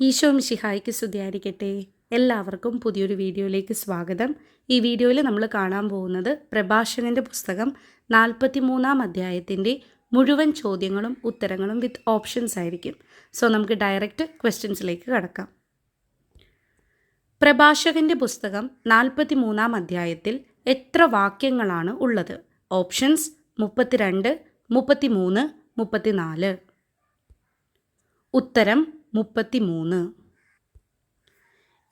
ഈശോ മിഷിഹായ്ക്ക് സ്തുതിയായിരിക്കട്ടെ. എല്ലാവർക്കും പുതിയൊരു വീഡിയോയിലേക്ക് സ്വാഗതം. ഈ വീഡിയോയിൽ നമ്മൾ കാണാൻ പോകുന്നത് പ്രഭാഷകന്റെ പുസ്തകം നാൽപ്പത്തി മൂന്നാം അധ്യായത്തിന്റെ മുഴുവൻ ചോദ്യങ്ങളും ഉത്തരങ്ങളും വിത്ത് ഓപ്ഷൻസ് ആയിരിക്കും. സോ നമുക്ക് ഡയറക്റ്റ് ക്വസ്റ്റ്യൻസിലേക്ക് കടക്കാം. പ്രഭാഷകന്റെ പുസ്തകം നാൽപ്പത്തി മൂന്നാം അധ്യായത്തിൽ എത്ര വാക്യങ്ങളാണ് ഉള്ളത്? ഓപ്ഷൻസ് മുപ്പത്തിരണ്ട് മുപ്പത്തിമൂന്ന് മുപ്പത്തിനാല്. ഉത്തരം മുപ്പത്തിമൂന്ന്.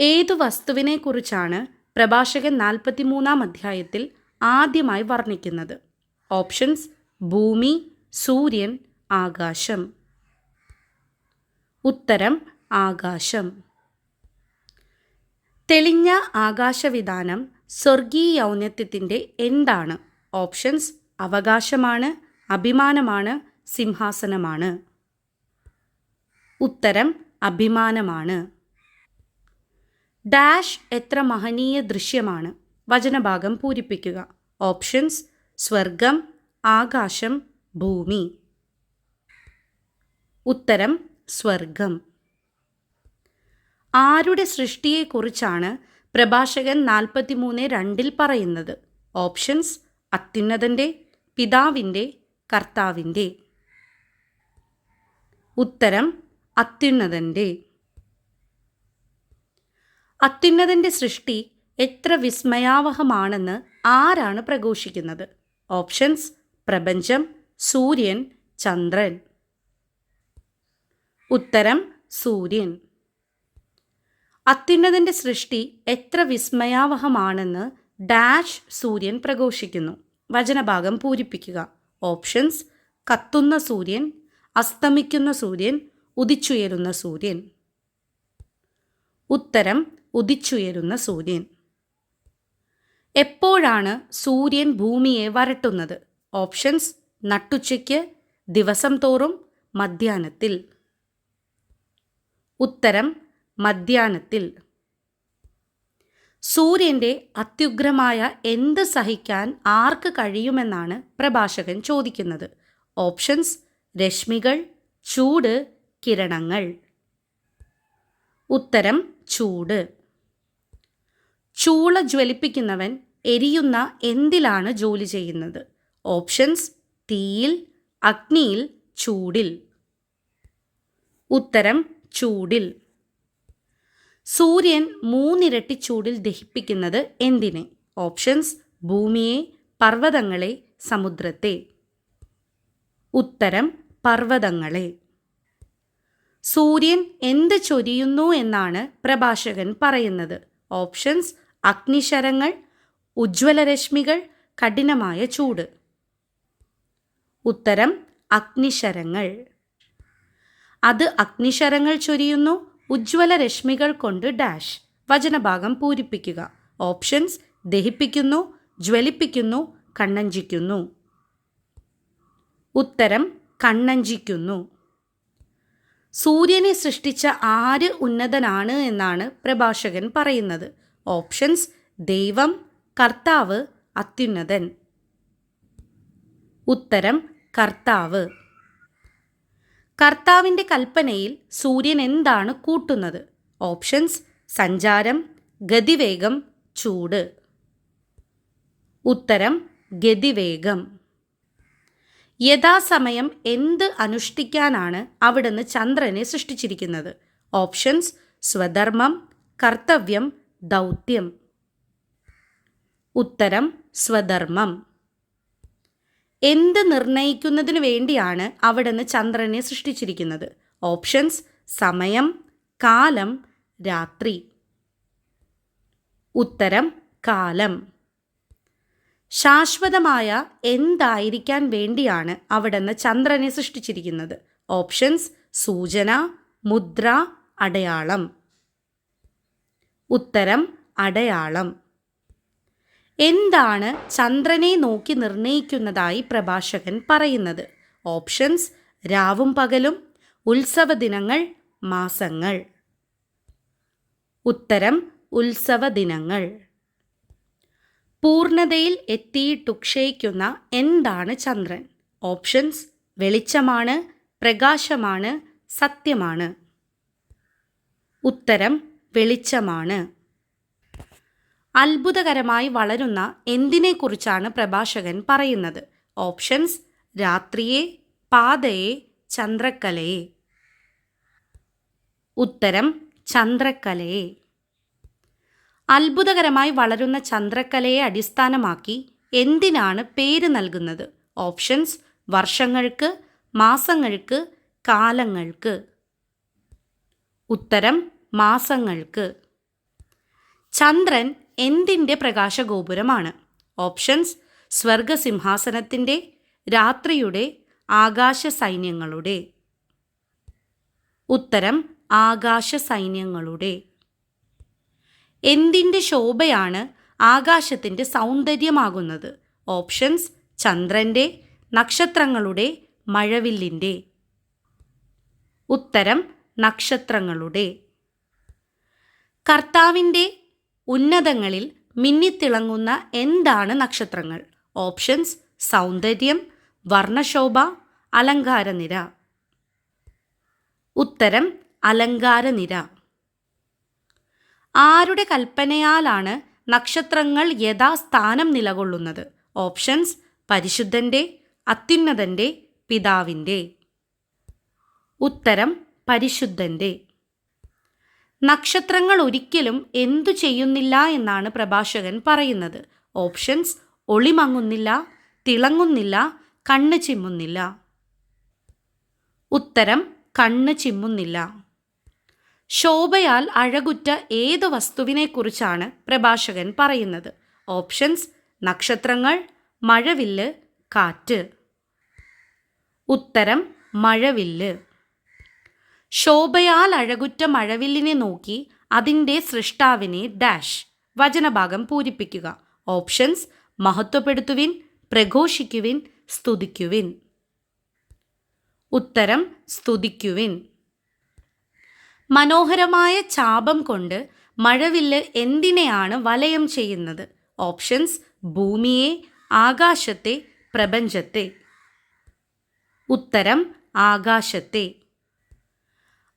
ഏതു വസ്തുവിനെക്കുറിച്ചാണ് പ്രഭാഷകൻ നാൽപ്പത്തിമൂന്നാം അധ്യായത്തിൽ ആദ്യമായി വർണിക്കുന്നത്? ഓപ്ഷൻസ് ഭൂമി സൂര്യൻ ആകാശം. ഉത്തരം ആകാശം. തെളിഞ്ഞ ആകാശവിധാനം സ്വർഗീയ ഔന്നത്യത്തിന്റെ എന്താണ്? ഓപ്ഷൻസ് അവകാശമാണ് അഭിമാനമാണ് സിംഹാസനമാണ്. ഉത്തരം അഭിമാനമാണ്. ഡാഷ് എത്ര മഹനീയ ദൃശ്യമാണ്. വചനഭാഗം പൂരിപ്പിക്കുക. ഓപ്ഷൻസ് സ്വർഗം ആകാശം ഭൂമി. ഉത്തരം സ്വർഗം. ആരുടെ സൃഷ്ടിയെക്കുറിച്ചാണ് പ്രഭാഷകൻ നാൽപ്പത്തിമൂന്ന് രണ്ടിൽ പറയുന്നത്? ഓപ്ഷൻസ് അത്യുന്നതന്റെ പിതാവിന്റെ കർത്താവിന്റെ ഉത്തരം അത്യുന്നതന്റെ. അത്യുന്നതന്റെ സൃഷ്ടി എത്ര വിസ്മയാവഹമാണെന്ന് ആരാണ് പ്രഘോഷിക്കുന്നത്? ഓപ്ഷൻസ് പ്രപഞ്ചം സൂര്യൻ ചന്ദ്രൻ. ഉത്തരം സൂര്യൻ. അത്യുന്നതന്റെ സൃഷ്ടി എത്ര വിസ്മയാവഹമാണെന്ന് ഡാഷ് സൂര്യൻ പ്രഘോഷിക്കുന്നു. വചനഭാഗം പൂരിപ്പിക്കുക. ഓപ്ഷൻസ് കത്തുന്ന സൂര്യൻ അസ്തമിക്കുന്ന സൂര്യൻ ഉദിച്ചുയരുന്ന സൂര്യൻ. ഉത്തരം ഉദിച്ചുയരുന്ന സൂര്യൻ. എപ്പോഴാണ് സൂര്യൻ ഭൂമിയെ വരട്ടുന്നത്? ഓപ്ഷൻസ് നട്ടുച്ചയ്ക്ക് ദിവസം തോറും മധ്യാനത്തിൽ. ഉത്തരം മധ്യാനത്തിൽ. സൂര്യന്റെ അത്യുഗ്രമായ എന്ത് സഹിക്കാൻ ആർക്ക് കഴിയുമെന്നാണ് പ്രഭാഷകൻ ചോദിക്കുന്നത്. ഓപ്ഷൻസ് രശ്മികൾ ചൂട് കിരണങ്ങൾ. ഉത്തരം ചൂട്. ചൂള ജ്വലിപ്പിക്കുന്നവൻ എരിയുന്ന എന്തിലാണ് ജോലി ചെയ്യുന്നത്? ഓപ്ഷൻസ് തീയിൽ അഗ്നിയിൽ ചൂടിൽ. ഉത്തരം ചൂടിൽ. സൂര്യൻ മൂന്നിരട്ടി ചൂടിൽ ദഹിപ്പിക്കുന്നത് എന്തിനെ? ഓപ്ഷൻസ് ഭൂമിയെ പർവതങ്ങളെ സമുദ്രത്തെ. ഉത്തരം പർവതങ്ങളെ. സൂര്യൻ എന്ത് ചൊരിയുന്നു എന്നാണ് പ്രഭാഷകൻ പറയുന്നത്. ഓപ്ഷൻസ് അഗ്നിശരങ്ങൾ ഉജ്ജ്വലരശ്മികൾ കഠിനമായ ചൂട്. ഉത്തരം അഗ്നിശരങ്ങൾ. അത് അഗ്നിശരങ്ങൾ ചൊരിയുന്നു ഉജ്ജ്വല രശ്മികൾ കൊണ്ട് ഡാഷ്. വചനഭാഗം പൂരിപ്പിക്കുക. ഓപ്ഷൻസ് ദഹിപ്പിക്കുന്നു ജ്വലിപ്പിക്കുന്നു കണ്ണഞ്ചിക്കുന്നു. ഉത്തരം കണ്ണഞ്ചിക്കുന്നു. സൂര്യനെ സൃഷ്ടിച്ച ആര് ഉന്നതനാണ് എന്നാണ് പ്രഭാഷകൻ പറയുന്നത്. ഓപ്ഷൻസ് ദൈവം കർത്താവ് അത്യുന്നതൻ. ഉത്തരം കർത്താവ്. കർത്താവിന്റെ കൽപ്പനയിൽ സൂര്യൻ എന്താണ് കൂട്ടുന്നത്? ഓപ്ഷൻസ് സഞ്ചാരം ഗതിവേഗം ചൂട്. ഉത്തരം ഗതിവേഗം. യഥാസമയം എന്ത് അനുഷ്ഠിക്കാനാണ് അവിടുന്ന് ചന്ദ്രനെ സൃഷ്ടിച്ചിരിക്കുന്നത്? ഓപ്ഷൻസ് സ്വധർമ്മം കർത്തവ്യം ദൗത്യം. ഉത്തരം സ്വധർമ്മം. എന്ത് നിർണയിക്കുന്നതിന് വേണ്ടിയാണ് അവിടുന്ന് ചന്ദ്രനെ സൃഷ്ടിച്ചിരിക്കുന്നത്? ഓപ്ഷൻസ് സമയം കാലം രാത്രി. ഉത്തരം കാലം. ശാശ്വതമായ എന്തായിരിക്കാൻ വേണ്ടിയാണ് അവിടുന്ന് ചന്ദ്രനെ സൃഷ്ടിച്ചിരിക്കുന്നത്. ഓപ്ഷൻസ് സൂചന മുദ്ര അടയാളം. ഉത്തരം അടയാളം. എന്താണ് ചന്ദ്രനെ നോക്കി നിർണയിക്കുന്നതായി പ്രഭാഷകൻ പറയുന്നത്? ഓപ്ഷൻസ് രാവും പകലും ഉത്സവ ദിനങ്ങൾ മാസങ്ങൾ. ഉത്തരം ഉത്സവ ദിനങ്ങൾ. പൂർണതയിൽ എത്തിയിട്ടുക്ഷയിക്കുന്ന എന്താണ് ചന്ദ്രൻ? ഓപ്ഷൻസ് വെളിച്ചമാണ് പ്രകാശമാണ് സത്യമാണ്. ഉത്തരം വെളിച്ചമാണ്. അത്ഭുതകരമായി വളരുന്ന എന്തിനെക്കുറിച്ചാണ് പ്രഭാഷകൻ പറയുന്നത്? ഓപ്ഷൻസ് രാത്രിയെ പാതയെ ചന്ദ്രക്കലയെ. ഉത്തരം ചന്ദ്രക്കലയെ. അത്ഭുതകരമായി വളരുന്ന ചന്ദ്രക്കലയെ അടിസ്ഥാനമാക്കി എന്തിനാണ് പേര് നൽകുന്നത്? ഓപ്ഷൻസ് വർഷങ്ങൾക്ക് മാസങ്ങൾക്ക് കാലങ്ങൾക്ക്. ഉത്തരം മാസങ്ങൾക്ക്. ചന്ദ്രൻ എന്തിന്റെ പ്രകാശഗോപുരമാണ്? ഓപ്ഷൻസ് സ്വർഗസിംഹാസനത്തിന്റെ രാത്രിയുടെ ആകാശ സൈന്യങ്ങളുടെ ഉത്തരം ആകാശ സൈന്യങ്ങളുടെ എന്തിന്റെ ശോഭയാണ് ആകാശത്തിന്റെ സൗന്ദര്യമാകുന്നത്? ഓപ്ഷൻസ് ചന്ദ്രന്റെ നക്ഷത്രങ്ങളുടെ മഴവില്ലിന്റെ ഉത്തരം നക്ഷത്രങ്ങളുടെ. കർത്താവിന്റെ ഉന്നതങ്ങളിൽ മിന്നിത്തിളങ്ങുന്ന എന്താണ് നക്ഷത്രങ്ങൾ? ഓപ്ഷൻസ് സൗന്ദര്യം വർണശോഭ അലങ്കാരനിര. ഉത്തരം അലങ്കാരനിര. ആരുടെ കൽപ്പനയാലാണ് നക്ഷത്രങ്ങൾ യഥാസ്ഥാനം നിലകൊള്ളുന്നത്? ഓപ്ഷൻസ് പരിശുദ്ധന്റെ അത്യുന്നതന്റെ പിതാവിന്റെ. ഉത്തരം പരിശുദ്ധന്റെ. നക്ഷത്രങ്ങൾ ഒരിക്കലും എന്തു ചെയ്യുന്നില്ല എന്നാണ് പ്രഭാഷകൻ പറയുന്നത്. ഓപ്ഷൻസ് ഒളിമങ്ങുന്നില്ല തിളങ്ങുന്നില്ല കണ്ണ് ചിമ്മുന്നില്ല. ഉത്തരം കണ്ണ് ചിമ്മുന്നില്ല. ശോഭയാൽ അഴകുറ്റ ഏത് വസ്തുവിനെക്കുറിച്ചാണ് പ്രഭാഷകൻ പറയുന്നത്? ഓപ്ഷൻസ് നക്ഷത്രങ്ങൾ മഴവില്ല് കാറ്റ്. ഉത്തരം മഴവില്ല്. ശോഭയാൽ അഴകുറ്റ മഴവില്ലിനെ നോക്കി അതിന്റെ സൃഷ്ടാവിനെ ഡാഷ് വചനഭാഗം പൂരിപ്പിക്കുക. ഓപ്ഷൻസ് മഹത്വപ്പെടുത്തുവിൻ പ്രഘോഷിക്കുവിൻ സ്തുതിക്കുവിൻ. ഉത്തരം സ്തുതിക്കുവിൻ. മനോഹരമായ ചാപം കൊണ്ട് മഴവില്ല് എന്തിനെയാണ് വലയം ചെയ്യുന്നത്? ഓപ്ഷൻസ് ഭൂമിയെ ആകാശത്തെ പ്രപഞ്ചത്തെ. ഉത്തരം ആകാശത്തെ.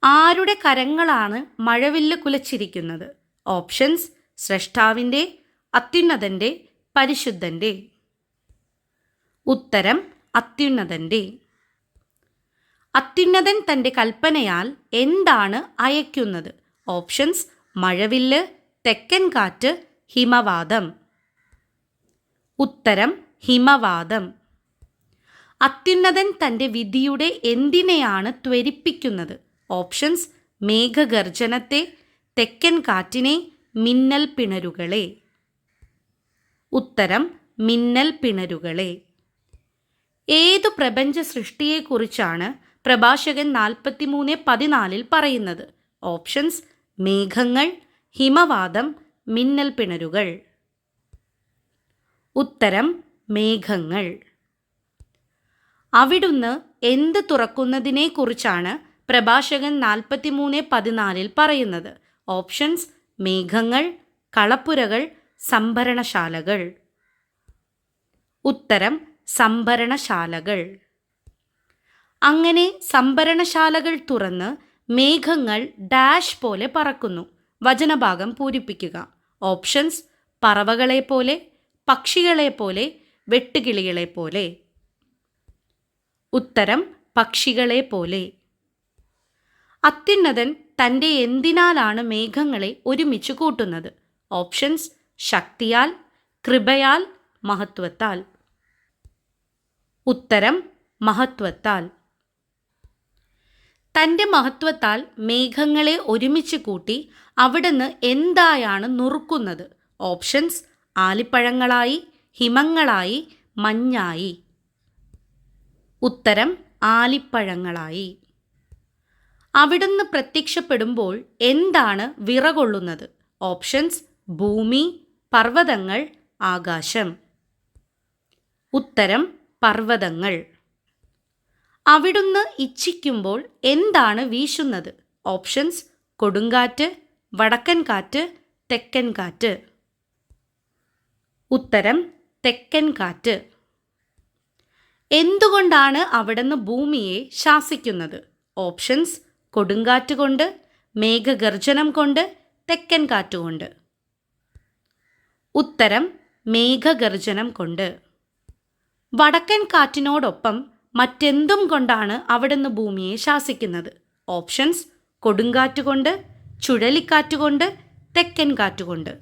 ആരുടെ കരങ്ങളാണ് മഴവില്ല് കുലച്ചിരിക്കുന്നത്? ഓപ്ഷൻസ് സ്രഷ്ടാവിന്റെ അത്യുന്നതന്റെ പരിശുദ്ധന്റെ. ഉത്തരം അത്യുന്നതന്റെ. അത്യുന്നതൻ തന്റെ കൽപ്പനയാൽ എന്താണ് അയക്കുന്നത് ഓപ്ഷൻസ് മഴവില്ല് തെക്കൻ കാറ്റ് ഹിമവാദം. ഉത്തരം ഹിമവാദം. അത്യുന്നതൻ തന്റെ വിധിയുടെ എന്തിനെയാണ് ത്വരിപ്പിക്കുന്നത്? ഓപ്ഷൻസ് മേഘഗർജനത്തെ തെക്കൻ കാറ്റിനെ മിന്നൽ പിണരുകളെ. ഉത്തരം മിന്നൽ പിണരുകളെ. ഏതു പ്രപഞ്ച സൃഷ്ടിയെക്കുറിച്ചാണ് പ്രഭാഷകൻ നാൽപ്പത്തിമൂന്ന് പതിനാലിൽ പറയുന്നത്. ഓപ്ഷൻസ് മേഘങ്ങൾ ഹിമവാദം മിന്നൽ പിണരുകൾ. ഉത്തരം മേഘങ്ങൾ. അവിടുന്ന് എന്ത് തുറക്കുന്നതിനെക്കുറിച്ചാണ് പ്രഭാഷകൻ നാൽപ്പത്തിമൂന്ന് പതിനാലിൽ പറയുന്നത്. ഓപ്ഷൻസ് മേഘങ്ങൾ കളപ്പുരകൾ സംഭരണശാലകൾ. ഉത്തരം സംഭരണശാലകൾ. അങ്ങനെ സംഭരണശാലകൾ തുറന്ന് മേഘങ്ങൾ ഡാഷ് പോലെ പറക്കുന്നു. വചനഭാഗം പൂരിപ്പിക്കുക. ഓപ്ഷൻസ് പറവകളെ പോലെ പക്ഷികളെ പോലെ വെട്ടുകിളികളെ പോലെ. ഉത്തരം പക്ഷികളെ പോലെ. അത്യുന്നതൻ തന്റെ എന്തിനാലാണ് മേഘങ്ങളെ ഒരുമിച്ച് കൂട്ടുന്നത്? ഓപ്ഷൻസ് ശക്തിയാൽ കൃപയാൽ മഹത്വത്താൽ. ഉത്തരം മഹത്വത്താൽ. തന്റെ മഹത്വത്താൽ മേഘങ്ങളെ ഒരുമിച്ച് കൂട്ടി അവിടുന്ന് എന്തായാണ് നുറുക്കുന്നത്? ഓപ്ഷൻസ് ആലിപ്പഴങ്ങളായി ഹിമങ്ങളായി മഞ്ഞായി. ഉത്തരം ആലിപ്പഴങ്ങളായി. അവിടുന്ന് പ്രത്യക്ഷപ്പെടുമ്പോൾ എന്താണ് വിറകൊള്ളുന്നത്? ഓപ്ഷൻസ് ഭൂമി പർവതങ്ങൾ ആകാശം. ഉത്തരം പർവതങ്ങൾ. അവിടുന്ന് ഇച്ഛിക്കുമ്പോൾ എന്താണ് വീശുന്നത്? ഓപ്ഷൻസ് കൊടുങ്കാറ്റ് വടക്കൻ കാറ്റ് തെക്കൻ കാറ്റ്. ഉത്തരം തെക്കൻ കാറ്റ്. എന്തുകൊണ്ടാണ് അവിടുന്ന് ഭൂമിയെ ശാസിക്കുന്നത്? ഓപ്ഷൻസ് കൊടുങ്കാറ്റ് കൊണ്ട് മേഘഗർജനം കൊണ്ട് തെക്കൻ കാറ്റുകൊണ്ട് ഉത്തരം മേഘഗർജനം കൊണ്ട്. വടക്കൻ കാറ്റിനോടൊപ്പം മറ്റെന്തും കൊണ്ടാണ് അവിടുന്ന് ഭൂമിയെ ശാസിക്കുന്നത്. ഓപ്ഷൻസ് കൊടുങ്കാറ്റുകൊണ്ട് ചുഴലിക്കാറ്റുകൊണ്ട് തെക്കൻ കാറ്റുകൊണ്ട്.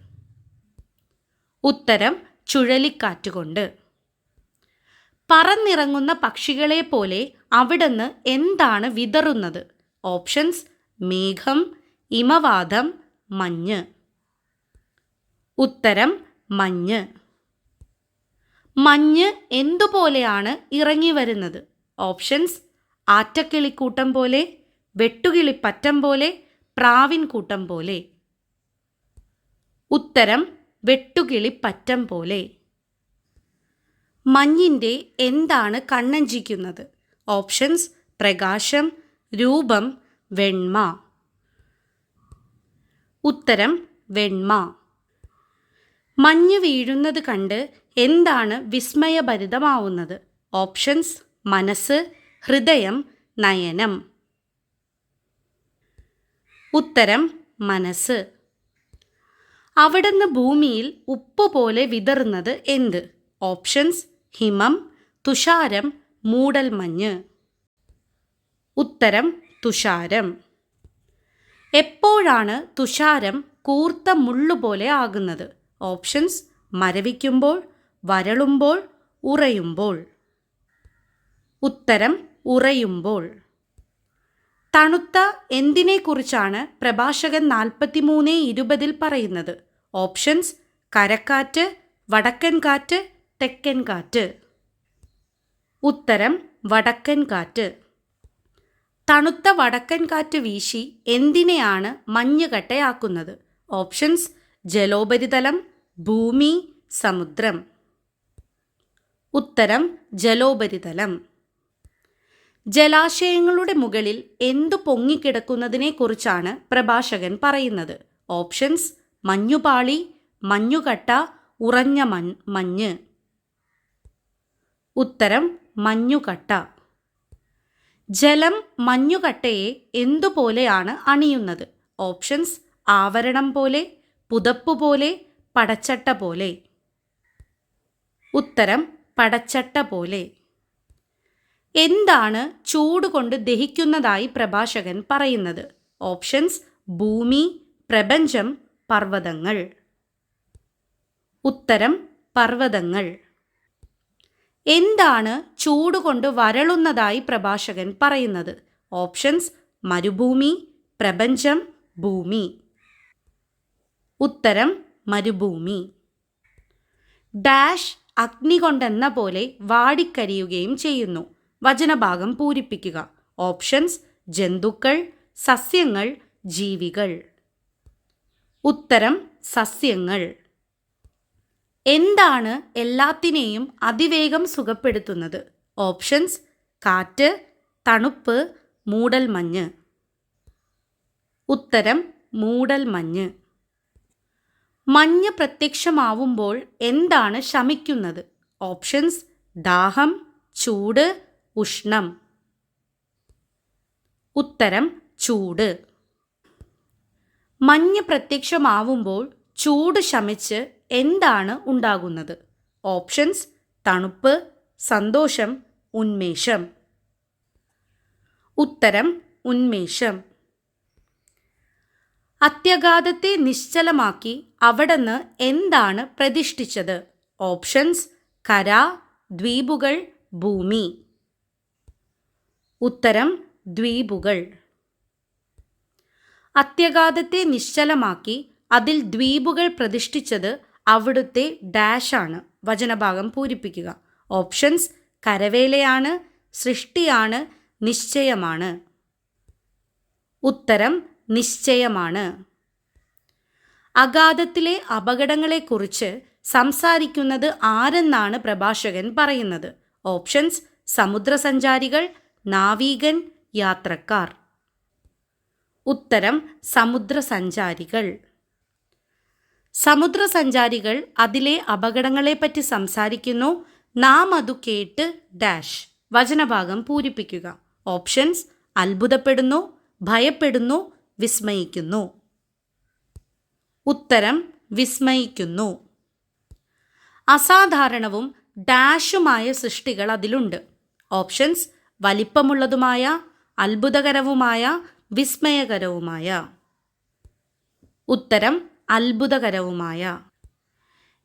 ഉത്തരം ചുഴലിക്കാറ്റുകൊണ്ട്. പറന്നിറങ്ങുന്ന പക്ഷികളെ പോലെ അവിടുന്ന് എന്താണ് വിതറുന്നത്? ഓപ്ഷൻസ് മേഘം ഇമവാദം മഞ്ഞ്. ഉത്തരം മഞ്ഞ്. മഞ്ഞ് എന്തുപോലെയാണ് ഇറങ്ങി വരുന്നത്? ഓപ്ഷൻസ് ആറ്റക്കിളിക്കൂട്ടം പോലെ വെട്ടുകിളിപ്പറ്റം പോലെ പ്രാവിൻ കൂട്ടം പോലെ. ഉത്തരം വെട്ടുകിളിപ്പറ്റം പോലെ. മഞ്ഞിന്റെ എന്താണ് കണ്ണഞ്ചിക്കുന്നത്? ഓപ്ഷൻസ് പ്രകാശം രൂപം വെണ്മ. ഉത്തരം വെണ്മ. മഞ്ഞ് വീഴുന്നത് കണ്ട് എന്താണ് വിസ്മയഭരിതമാവുന്നത്? ഓപ്ഷൻസ് മനസ്സ് ഹൃദയം നയനം. ഉത്തരം മനസ്സ്. അവിടുന്ന് ഭൂമിയിൽ ഉപ്പ് പോലെ വിതറുന്നത് എന്ത്? ഓപ്ഷൻസ് ഹിമം തുഷാരം മൂടൽമഞ്ഞ്. ഉത്തരം തുഷാരം. എപ്പോഴാണ് തുഷാരം കൂർത്ത മുള്ളുപോലെ ആകുന്നത്? ഓപ്ഷൻസ് മരവിക്കുമ്പോൾ വരളുമ്പോൾ ഉറയുമ്പോൾ. ഉത്തരം ഉറയുമ്പോൾ. തണുത്ത എന്തിനെക്കുറിച്ചാണ് പ്രഭാഷകൻ നാൽപ്പത്തിമൂന്ന് ഇരുപതിൽ പറയുന്നത്? ഓപ്ഷൻസ് കരക്കാറ്റ് വടക്കൻ കാറ്റ് തെക്കൻ കാറ്റ്. ഉത്തരം വടക്കൻ കാറ്റ്. തണുത്ത വടക്കൻ കാറ്റ് വീശി എന്തിനെയാണ് മഞ്ഞുകട്ടയാക്കുന്നത്? ഓപ്ഷൻസ് ജലോപരിതലം ഭൂമി സമുദ്രം. ഉത്തരം ജലോപരിതലം. ജലാശയങ്ങളുടെ മുകളിൽ എന്തു പൊങ്ങിക്കിടക്കുന്നതിനെക്കുറിച്ചാണ് പ്രഭാഷകൻ പറയുന്നത്. ഓപ്ഷൻസ് മഞ്ഞുപാളി മഞ്ഞുകട്ട ഉറഞ്ഞ മൺ മഞ്ഞ്. ഉത്തരം മഞ്ഞുകട്ട. ജലം മഞ്ഞുകട്ടയെ എന്തുപോലെയാണ് അണിയുന്നത്? ഓപ്ഷൻസ് ആവരണം പോലെ പുതപ്പ് പോലെ പടച്ചട്ട പോലെ. ഉത്തരം പടച്ചട്ട പോലെ. എന്താണ് ചൂട് കൊണ്ട് ദഹിക്കുന്നതായി പ്രഭാഷകൻ പറയുന്നത്? ഓപ്ഷൻസ് ഭൂമി പ്രപഞ്ചം പർവതങ്ങൾ. ഉത്തരം പർവതങ്ങൾ. എന്താണ് ചൂടുകൊണ്ട് വരളുന്നതായി പ്രഭാഷകൻ പറയുന്നത്? ഓപ്ഷൻസ് മരുഭൂമി പ്രപഞ്ചം ഭൂമി. ഉത്തരം മരുഭൂമി. ഡാഷ് അഗ്നി കൊണ്ടെന്ന പോലെ വാടിക്കരിയുകയും ചെയ്യുന്നു. വചനഭാഗം പൂരിപ്പിക്കുക. ഓപ്ഷൻസ് ജന്തുക്കൾ സസ്യങ്ങൾ ജീവികൾ. ഉത്തരം സസ്യങ്ങൾ. എന്താണ് എല്ലാത്തിനെയും അതിവേഗം സുഖപ്പെടുത്തുന്നത്? ഓപ്ഷൻസ് കാറ്റ് തണുപ്പ് മൂടൽമഞ്ഞ്. ഉത്തരം മൂടൽമഞ്ഞ്. മഞ്ഞ് പ്രത്യക്ഷമാവുമ്പോൾ എന്താണ് ശമിക്കുന്നത്? ഓപ്ഷൻസ് ദാഹം ചൂട് ഉഷ്ണം. ഉത്തരം ചൂട്. മഞ്ഞ് പ്രത്യക്ഷമാവുമ്പോൾ ചൂട് ശമിച്ച് എന്താണ് ഉണ്ടാകുന്നത്? ഓപ്ഷൻസ് തണുപ്പ് സന്തോഷം ഉന്മേഷം. ഉത്തരം ഉന്മേഷം. അത്യഘാതത്തെ നിശ്ചലമാക്കി അവിടുന്ന് എന്താണ് പ്രതിഷ്ഠിച്ചത്? ഓപ്ഷൻസ് കര ദ്വീപുകൾ ഭൂമി. ഉത്തരം ദ്വീപുകൾ. അത്യഗാധത്തെ നിശ്ചലമാക്കി അതിൽ ദ്വീപുകൾ പ്രതിഷ്ഠിച്ചത് അവിടുത്തെ ഡാഷാണ് വചനഭാഗം പൂരിപ്പിക്കുക. ഓപ്ഷൻസ് കരവേലയാണ് സൃഷ്ടിയാണ് നിശ്ചയമാണ്. ഉത്തരം നിശ്ചയമാണ്. അഗാധത്തിലെ അപകടങ്ങളെക്കുറിച്ച് സംസാരിക്കുന്നത് ആരെന്നാണ് പ്രഭാഷകൻ പറയുന്നത്? ഓപ്ഷൻസ് സമുദ്രസഞ്ചാരികൾ നാവീകൻ യാത്രക്കാർ. ഉത്തരം സമുദ്രസഞ്ചാരികൾ. സമുദ്രസഞ്ചാരികൾ അതിലെ അപകടങ്ങളെപ്പറ്റി സംസാരിക്കുന്നു. നാം അതു കേട്ട് ഡാഷ്. വചനഭാഗം പൂരിപ്പിക്കുക. ഓപ്ഷൻസ് അത്ഭുതപ്പെടുന്നു ഭയപ്പെടുന്നു വിസ്മയിക്കുന്നു. ഉത്തരം വിസ്മയിക്കുന്നു. അസാധാരണവും ഡാഷുമായ സൃഷ്ടികൾ അതിലുണ്ട്. ഓപ്ഷൻസ് വലിപ്പമുള്ളതുമായ അത്ഭുതകരവുമായ വിസ്മയകരവുമായ. ഉത്തരം അത്ഭുതകരവുമായ.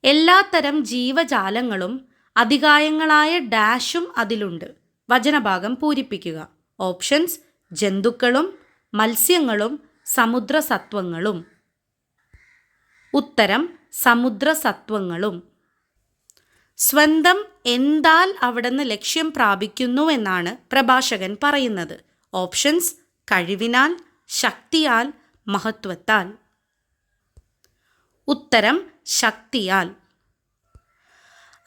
എല്ലാത്തരം ജീവജാലങ്ങളും അധികായങ്ങളായ ഡാഷും അതിലുണ്ട്. വചനഭാഗം പൂരിപ്പിക്കുക. ഓപ്ഷൻസ് ജന്തുക്കളും മത്സ്യങ്ങളും സമുദ്രസത്വങ്ങളും. ഉത്തരം സമുദ്രസത്വങ്ങളും. സ്വന്തം എന്താൽ അവിടുന്ന് ലക്ഷ്യം പ്രാപിക്കുന്നു എന്നാണ് പ്രഭാഷകൻ പറയുന്നത്. ഓപ്ഷൻസ് കഴിവിനാൽ ശക്തിയാൽ മഹത്വത്താൽ. ഉത്തരം ശക്തിയാൽ.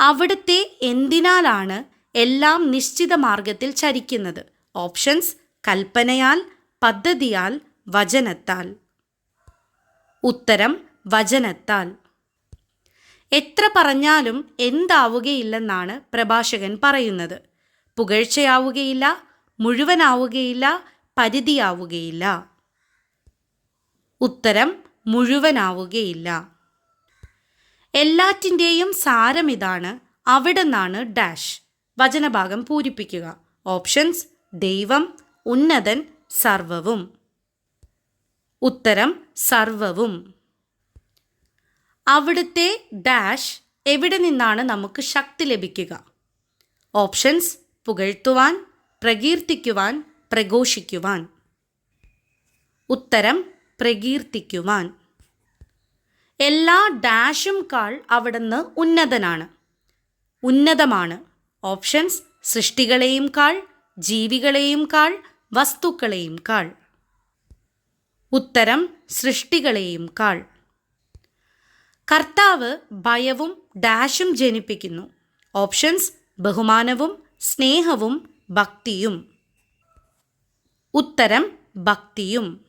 അവിടുത്തെ എന്തിനാലാണ് എല്ലാം നിശ്ചിത മാർഗത്തിൽ ചരിക്കുന്നത്? ഓപ്ഷൻസ് കൽപ്പനയാൽ പദ്ധതിയാൽ വചനത്താൽ. ഉത്തരം വചനത്താൽ. എത്ര പറഞ്ഞാലും എന്താവുകയില്ലെന്നാണ് പ്രഭാഷകൻ പറയുന്നത്. പുകഴ്ചയാവുകയില്ല മുഴുവനാവുകയില്ല പരിധിയാവുകയില്ല. ഉത്തരം മുഴുവനാവുകയില്ല. എല്ലാറ്റിന്റെയും സാരമിതാണ് നിന്നാണ് ഡാഷ്. വചനഭാഗം പൂരിപ്പിക്കുക. ഓപ്ഷൻസ് ദൈവം ഉന്നതൻ സർവവും. ഉത്തരം സർവവും. അവിടുത്തെ ഡാഷ് എവിടെ നിന്നാണ് നമുക്ക് ശക്തി ലഭിക്കുക? ഓപ്ഷൻസ് പുകഴ്ത്തുവാൻ പ്രകീർത്തിക്കുവാൻ പ്രഘോഷിക്കുവാൻ. ഉത്തരം പ്രകീർത്തിക്കുവാൻ. എല്ലാ ഡാഷും കാൾ അവിടുന്ന് ഉന്നതനാണ്. ഉന്നതമാണ്. ഓപ്ഷൻസ് സൃഷ്ടികളെയും കാൾ ജീവികളെയും കാൾ വസ്തുക്കളെയും കാൾ. ഉത്തരം സൃഷ്ടികളെയും കാൾ. കർത്താവ് ഭയവും ഡാഷും ജനിപ്പിക്കുന്നു. ഓപ്ഷൻസ് ബഹുമാനവും സ്നേഹവും ഭക്തിയും. ഉത്തരം ഭക്തിയും.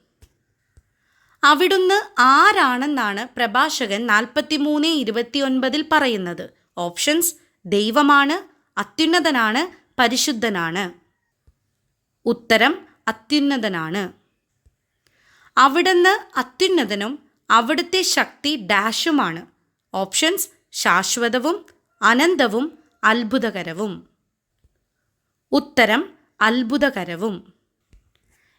അവിടുന്ന് ആരാണെന്നാണ് പ്രഭാഷകൻ നാൽപ്പത്തിമൂന്ന് ഇരുപത്തിയൊൻപതിൽ പറയുന്നത്. ഓപ്ഷൻസ് ദൈവമാണ് അത്യുന്നതനാണ് പരിശുദ്ധനാണ്. ഉത്തരം അത്യുന്നതനാണ്. അവിടുന്ന് അത്യുന്നതനും അവിടുത്തെ ശക്തി ഡാഷുമാണ്. ഓപ്ഷൻസ് ശാശ്വതവും അനന്തവും അത്ഭുതകരവും. ഉത്തരം അത്ഭുതകരവും.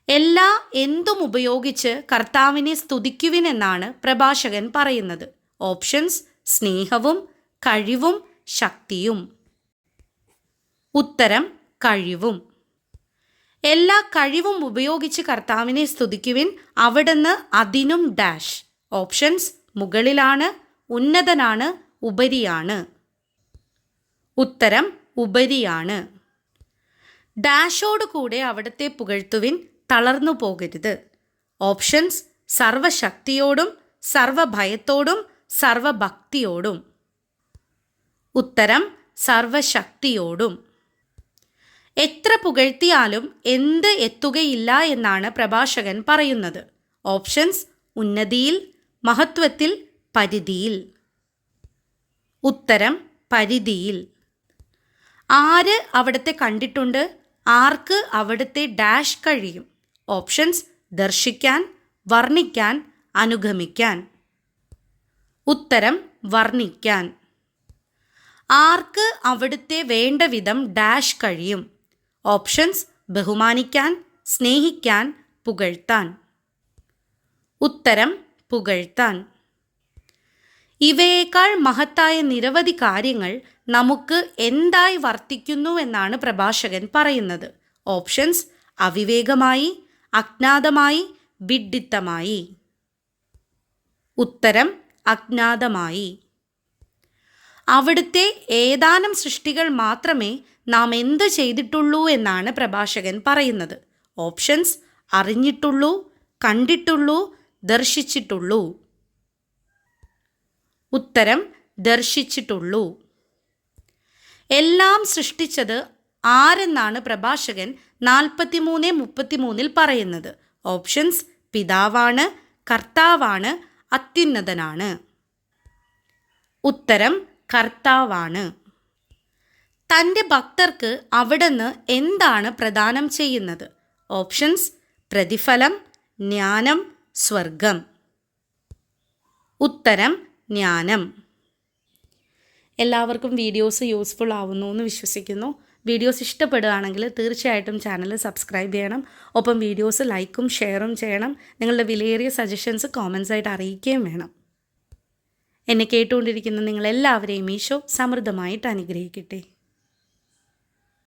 എല്ലാ എന്തും ഉപയോഗിച്ച് കർത്താവിനെ സ്തുതിക്കുവിനെന്നാണ് പ്രഭാഷകൻ പറയുന്നത്. ഓപ്ഷൻസ് സ്നേഹവും കഴിവും ശക്തിയും. ഉത്തരം കഴിവും. എല്ലാ കഴിവും ഉപയോഗിച്ച് കർത്താവിനെ സ്തുതിക്കുവിൻ. അവിടുന്ന് അതിനും ഡാഷ്. ഓപ്ഷൻസ് മുകളിലാണ് ഉന്നതനാണ് ഉപരിയാണ്. ഉത്തരം ഉപരിയാണ്. ഡാഷോട് കൂടെ അവിടുത്തെ പുകഴ്ത്തുവിൻ തളർന്നു പോകരുത്. ഓപ്ഷൻസ് സർവശക്തിയോടും സർവഭയത്തോടും സർവഭക്തിയോടും. ഉത്തരം സർവശക്തിയോടും. എത്ര പുകഴ്ത്തിയാലും എന്ത് എത്തുകയില്ല എന്നാണ് പ്രഭാഷകൻ പറയുന്നത്. ഓപ്ഷൻസ് ഉന്നതിയിൽ മഹത്വത്തിൽ പരിധിയിൽ. ഉത്തരം പരിധിയിൽ. ആര് അവിടുത്തെ കണ്ടിട്ടുണ്ട്? ആർക്ക് അവിടുത്തെ ഡാഷ് കഴിയും? ഓപ്ഷൻസ് ദർശിക്കാൻ വർണിക്കാൻ അനുഗമിക്കാൻ. ഉത്തരം വർണിക്കാൻ. ആർക്ക് അവിടുത്തെ വേണ്ട വിധം ഡാഷ് കഴിയും? ഓപ്ഷൻസ് ബഹുമാനിക്കാൻ സ്നേഹിക്കാൻ പുകഴ്ത്താൻ. ഉത്തരം പുകഴ്ത്താൻ. ഇവയേക്കാൾ മഹത്തായ നിരവധി കാര്യങ്ങൾ നമുക്ക് എന്തായി വർത്തിക്കുന്നു എന്നാണ് പ്രഭാഷകൻ പറയുന്നത്. ഓപ്ഷൻസ് അവിവേകമായി അജ്ഞാതമായി വിഡ്ഢിത്തമായി. ഉത്തരം അജ്ഞാതമായി. അവിടുത്തെ ഏതാനും സൃഷ്ടികൾ മാത്രമേ നാം എന്ത് ചെയ്തിട്ടുള്ളൂ എന്നാണ് പ്രഭാഷകൻ പറയുന്നത്. ഓപ്ഷൻസ് അറിഞ്ഞിട്ടുള്ളൂ കണ്ടിട്ടുള്ളൂ ദർശിച്ചിട്ടുള്ളൂ. ഉത്തരം ദർശിച്ചിട്ടുള്ളൂ. എല്ലാം സൃഷ്ടിച്ചത് ആരെന്നാണ് പ്രഭാഷകൻ നാൽപ്പത്തിമൂന്ന് മുപ്പത്തിമൂന്നിൽ പറയുന്നത്. ഓപ്ഷൻസ് പിതാവാണ് കർത്താവാണ് അത്യുന്നതനാണ്. ഉത്തരം കർത്താവാണ്. തന്റെ ഭക്തർക്ക് അവിടുന്ന് എന്താണ് പ്രദാനം ചെയ്യുന്നത്? ഓപ്ഷൻസ് പ്രതിഫലം ജ്ഞാനം സ്വർഗം. ഉത്തരം ജ്ഞാനം. എല്ലാവർക്കും വീഡിയോസ് യൂസ്ഫുൾ ആവുന്നു എന്ന് വിശ്വസിക്കുന്നു. വീഡിയോസ് ഇഷ്ടപ്പെടുകയാണെങ്കിൽ തീർച്ചയായിട്ടും ചാനൽ സബ്സ്ക്രൈബ് ചെയ്യണം. ഒപ്പം വീഡിയോസ് ലൈക്കും ഷെയറും ചെയ്യണം. നിങ്ങളുടെ വിലയേറിയ സജഷൻസ് കോമൻസ് ആയിട്ട് അറിയിക്കുകയും വേണം. എന്നെ കേട്ടുകൊണ്ടിരിക്കുന്ന നിങ്ങളെല്ലാവരെയും ഈശോ സമൃദ്ധമായിട്ട് അനുഗ്രഹിക്കട്ടെ.